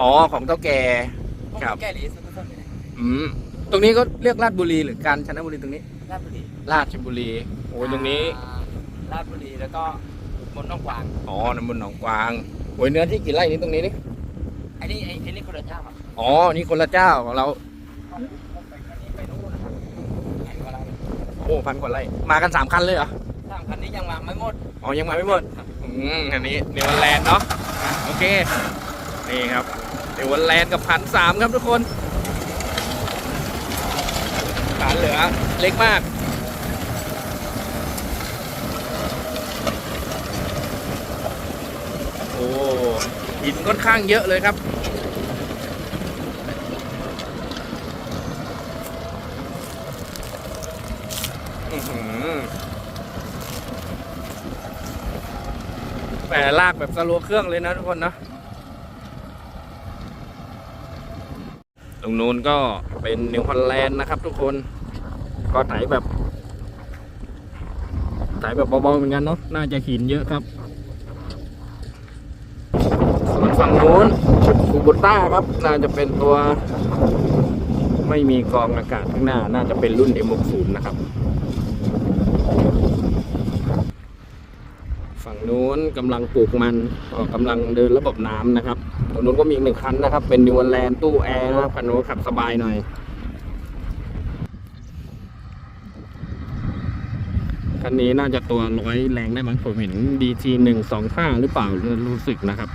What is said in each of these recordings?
อ๋อของเท่าแก่ครับแก้หรือสุดต้นไปไหนอืมตรงนี้ก็เรียกลาดบุรีหรือกาญจนบุรีตรงนี้ราชบุรีราชบุรีโอ้ยตรงนี้ อ่าราชบุรีแล้วก็มนต์น้องกวางอ๋อน้ำมันหนองกวางโอ้ยเนื้อที่กี่ไร่นี่ตรงนี้นี่ไอ้นี่ไอ้ไอ้นี่คนละเจ้าครับอ๋อนี่คนละเจ้าของเราอันนี้ไปนู่นนะแข่งกับเราโอ้พันกว่าไร่มากันสามคันเลยเหรอสามคันนี้ยังมาไม่หมด อ๋อยังมาไม่หมดอืมอันนี้เนวันแลนด์เนาะอะโอเค นี่ครับเนวันแลนกับพันสามครับทุกคนฐานเหลือเล็กมากโอ้หินค่อนข้างเยอะเลยครับแต่ลากแบบสโลเครื่องเลยนะทุกคนนะ ตรงนู้นก็เป็นนิวฮอลแลนด์นะครับ ทุกคนก็ไถแบบไถแบบเบาๆเหมือนกันเนาะน่าจะหินเยอะครับ ส่วนฝั่งนู้นคูบุต้าครับ น่าจะเป็นตัว ไม่มีกรองอากาศข้างหน้า น่าจะเป็นรุ่น M60 นะครับ ฝั่ง นู้นกำลังปลูกมันออกกำลังเดินระบบน้ำนะครับตรงนู้นก็มีอีกหนึ่งคันนะครับ เป็นนิวแลนด์ตู้แอร์นะครับคันนู้นขับสบายหน่อยคันนี้น่าจะตัวร้อยแรงได้มั้งผมเห็น DT หนึ่งสองห้าหรือเปล่ารู้สึกนะครับ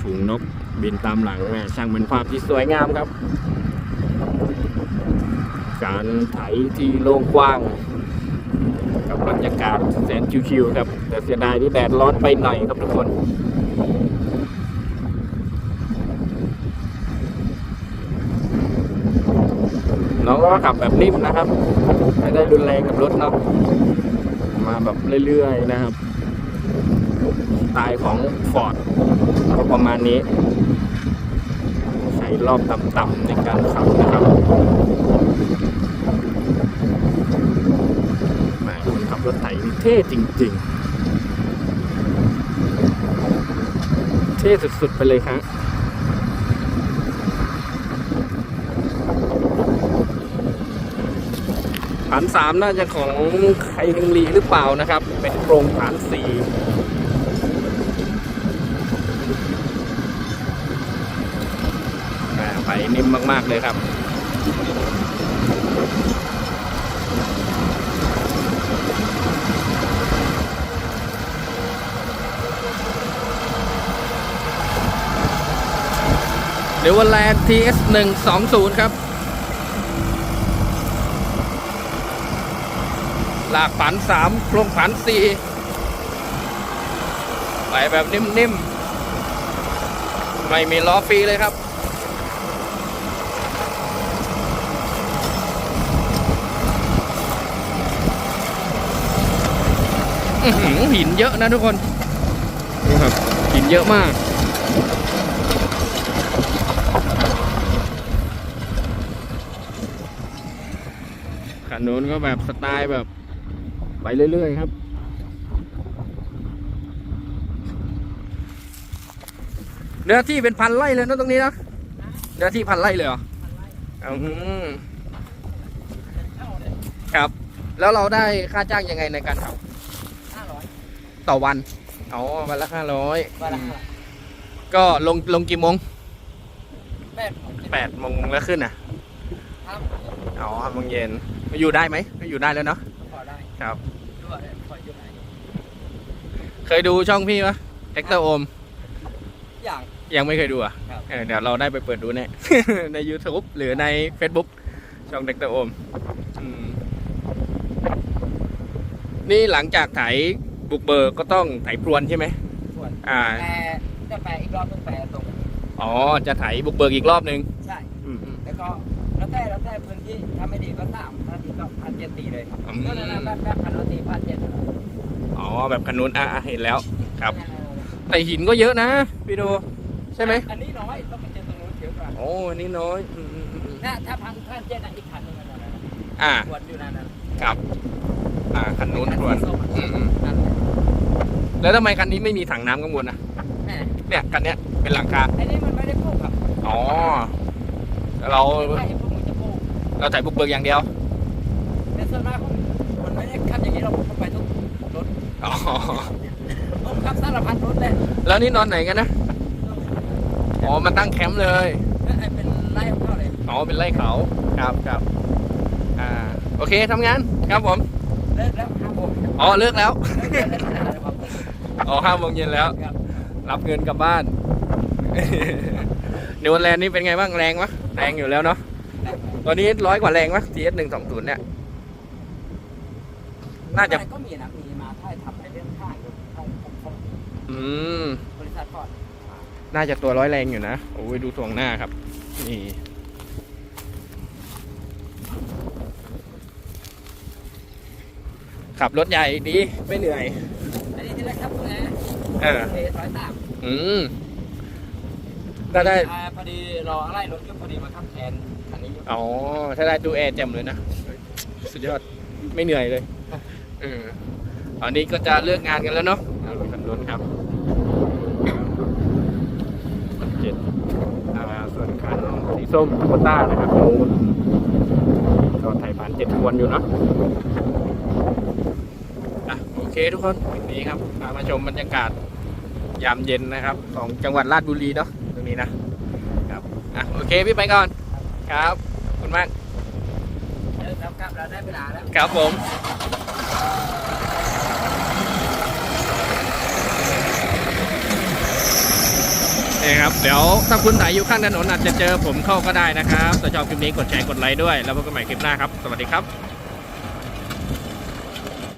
ฝูงนกบินตามหลังแม่ช่างเป็นภาพที่สวยงามครับ การไถที่โล่งกว้าง บรรยากาศแสนชิวๆครับ แต่เสียดายที่แดดร้อนไปหน่อยครับทุกคนน้องก็ขับแบบนิ่มนะครับ ไม่ได้รุนแรงกับรถเนาะมาแบบเรื่อยๆนะครับสไตล์ของฟอร์ดก็ประมาณนี้ ใช้รอบต่ำๆในการขับนะครับแหมคนขับรถไถนี่ เท่จริง ๆ เท่สุด ๆ ไปเลยครับฐานสามน่าจะของไคฮึงลีหรือเปล่านะครับ เป็นโครงฐานสี่ไปนิ่มมาก ๆ เลยครับ เดี๋ยววันแรก TS 1 2 0ครับ หลากผันสามโครงผันสี่ไปแบบนิ่มๆ ไม่มีล้อฟรีเลยครับหินเยอะนะทุกคนดูครับหินเยอะมาก ขันนู้นก็แบบสไตล์แบบไปเรื่อยๆครับ เนื้อที่เป็นพันไร่เลยนะตรงนี้นะเนื้อที่พันไร่เลยเหรออืมครับ แล้วเราได้ค่าจ้างยังไงในการทห้าร้อยำต่อวัน อ๋อวันละห้าร้อยวันละห้าร้อย ก็ลงลงกี่โมงแปดผมจะแปดโมงแล้วขึ้นอะท อ๋อห้าโมงเย็นมาอยู่ได้ไหมมาอยู่ได้แล้วเนาะำพอได้ครับด้วยพออยู่ไหนเคยดูช่องพี่ปะเอ็กเตอร์โอม อย่าง ยังไม่เคยดูอะครับ เออเดี๋ยวเราได้ไปเปิดดูแน่ ใน YouTube หรือใน Facebook ช่องเด็กเตอร์โอมอืมนี่หลังจากไถบุกเบิกก็ต้องไถพรวนใช่ไหม ส่วนอ่า แต่จะแปลอีกรอบต้องแปลตรง อ๋อ จะไถบุกเบิกอีกรอบหนึ่งใช่ อืมอืมแล้วก็ แล้วแต่แล้วแต่พื้นที่ถ้าไม่ดีก็สามถ้าดีก็พันเจ็ดตีเลยอืม ก็นั่นนะแบบแบบพันเราตีพันเจ็ดอ๋อแบบคันนู้นอะอะเห็นแล้ว ครับ แต่หินก็เยอะนะพี่ดู ใช่ไหมอันนี้น้อยต้องไปเจอตรงนู้นเยอะกว่าโอ้อันนี้น้อยอืมอืมอืมอืมถ้าถ้าพันพันเจ็ดอะอีกพันหนึงนั่นนะอ่า ควรอยู่นั่นนะครับ อ่าคันนู้นพรวนอืมอืม นั่นแหละแล้วทำไมคันนี้ไม่มีถังน้ำข้างบนนะแหม่เนี่ยคันเนี้ยเป็นหลังคาไอ้นี่มันไม่ได้ปลูกครับอ๋อเรา ใช่พ เราถ่ายบุกเบิกอย่างเดียวแต่ส่วนมากผมมันไม่ได้ขับอย่างนี้เราผมไปทุกรถอ๋อผมขับสารพัดรถเลยแล้วนี่นอนไหนกันนะอ๋อมันตั้งแคมป์เลยแล้วไอ้เป็นไร่ของเขาเลยอ๋อเป็นไร่เขาครับครับอ่าโอเคทำงานครับผมเลิกแล้วห้าโมงอ๋อเลิกแล้วเลิกเลิกเลิกเลิกเลิกครับอ๋อห้าโมงเย็นแล้วครับรับเงินกลับบ้านนิวแลนด์นี่เป็นไงบ้างแรงวะแรงอยู่แล้วเนาะ ตัวนี้ร้อยกว่าแรงวะ TS หนึ่งสองศูนย์เนี่ย น่าจะ ก็มีนะ มีมาถ่ายทำให้เรื่องข้างของของของอืม บริษัทก่อน น่าจะตัวร้อยแรงอยู่นะ โอ้ยดูทวงหน้าครับ นี่ ขับรถใหญ่ดี ไม่เหนื่อย อันนี้ที่แรกครับนะเออ เทสร้อยสามอืม ถ้าได้ อ่าพอดีรออะไรรถก็พอดีมาขับแทนคันนี้อยู่อ๋อ ถ้าได้ตู้แอร์แจ่มเลยนะ สุดยอด ไม่เหนื่อยเลย เอออันนี้ก็จะเลิกงานกันแล้วเนาะเอารถคันนู้นครับเจ็ดอ่าส่วนคันสีส้มโคต้านะครับนู้นก็ไทยผ่านเจ็ดควนอยู่เนาะอะโอเคทุกคนวันนี้ครับพามาชมบรรยากาศยามเย็นนะครับ ของจังหวัดราชบุรีเนาะตรง นี้นะครับอะโอเคพี่ไปก่อนครับขอบคุณมากเลิกแล้วกลับแล้วได้เวลาแล้วครับผมนี่ครับเดี๋ยวถ้าคุณถ่ายอยู่ข้างถนนอาจจะเจอผมเข้าก็ได้นะครับถ้าชอบคลิปนี้กดแชร์กดไลค์ด้วย แล้วพบกันใหม่คลิปหน้าครับ สวัสดีครับ